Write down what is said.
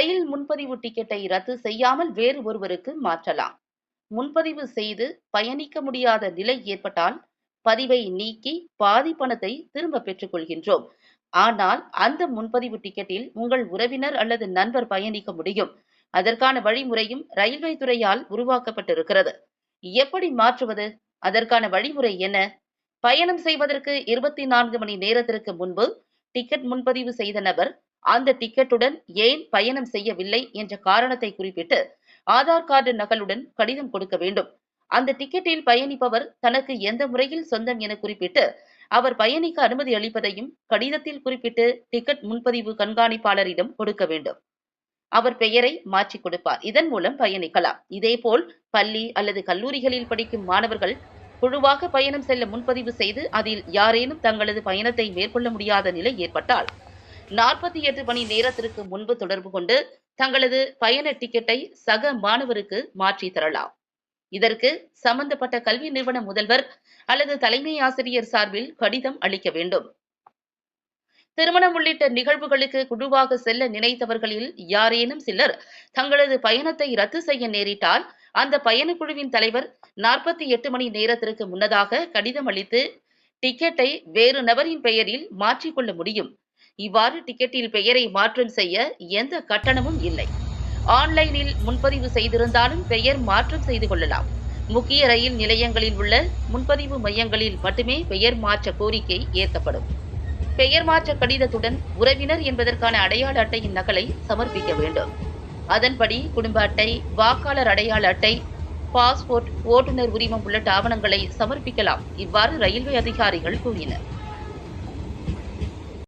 ரயில் முன்பதிவு டிக்கெட்டை ரத்து செய்யாமல் வேறு ஒருவருக்கு மாற்றலாம். முன்பதிவு செய்து பயணிக்க முடியாத நிலை ஏற்பட்டால் பதிவை நீக்கி பாதி பணத்தை திரும்ப பெற்றுக் கொள்கின்றோம் ஆனால் அந்த முன்பதிவு டிக்கெட்டில் உங்கள் உறவினர் அல்லது நண்பர் பயணிக்க முடியும். அதற்கான வழிமுறையும் ரயில்வே துறையால் உருவாக்கப்பட்டிருக்கிறது. எப்படி மாற்றுவது? அதற்கான வழிமுறை என்ன? பயணம் செய்வதற்கு இருபத்தி நான்கு மணி நேரத்திற்கு முன்பு டிக்கெட் முன்பதிவு செய்த நபர் அந்த டிக்கெட்டுடன் ஏன் பயணம் செய்யவில்லை என்ற காரணத்தை குறிப்பிட்டு ஆதார் கார்டு நகலுடன் கடிதம் கொடுக்க வேண்டும். அந்த டிக்கெட்டில் பயணிப்பவர் தனக்கு எந்த முறையில் சொந்தம் என குறிப்பிட்டு அவர் பயணிக்க அனுமதி அளிப்பதையும் கடிதத்தில் குறிப்பிட்டு டிக்கெட் முன்பதிவு கண்காணிப்பாளரிடம் கொடுக்க வேண்டும். அவர் பெயரை மாற்றிக் கொடுப்பார். இதன் மூலம் பயணிக்கலாம். இதேபோல் பள்ளி அல்லது கல்லூரிகளில் படிக்கும் மாணவர்கள் குழுவாக பயணம் செல்ல முன்பதிவு செய்து அதில் யாரேனும் தங்களது பயணத்தை மேற்கொள்ள முடியாத நிலை ஏற்பட்டால் நாற்பத்தி எட்டு மணி நேரத்திற்கு முன்பு தொடர்பு கொண்டு தங்களது பயண டிக்கெட்டை சக மாணவருக்கு மாற்றி தரலாம். இதற்கு சம்பந்தப்பட்ட கல்வி நிறுவன முதல்வர் அல்லது தலைமை ஆசிரியர் சார்பில் கடிதம் அளிக்க வேண்டும். திருமணம் உள்ளிட்ட நிகழ்வுகளுக்கு குழுவாக செல்ல நினைத்தவர்களில் யாரேனும் சிலர் தங்களது பயணத்தை ரத்து செய்ய நேரிட்டால் அந்த பயணக்குழுவின் தலைவர் நாற்பத்தி எட்டு மணி நேரத்திற்கு முன்னதாக கடிதம் அளித்து டிக்கெட்டை வேறு நபரின் பெயரில் மாற்றிக்கொள்ள முடியும். இவ்வாறு டிக்கெட்டில் பெயரை மாற்றம் செய்ய எந்த கட்டணமும் இல்லை. ஆன்லைனில் முன்பதிவு செய்திருந்தாலும் பெயர் மாற்றம் செய்து கொள்ளலாம். முக்கிய ரயில் நிலையங்களில் உள்ள முன்பதிவு மையங்களில் மட்டுமே பெயர் மாற்ற கோரிக்கை ஏற்கப்படும் பெயர் மாற்ற கடிதத்துடன் உறவினர் என்பதற்கான அடையாள அட்டையின் நகலை சமர்ப்பிக்க வேண்டும். அதன்படி குடும்ப அட்டை வாக்காளர் அடையாள அட்டை பாஸ்போர்ட் ஓட்டுநர் உரிமம் உள்ளிட்ட ஆவணங்களை சமர்ப்பிக்கலாம். இவ்வாறு ரயில்வே அதிகாரிகள் கூறினர்.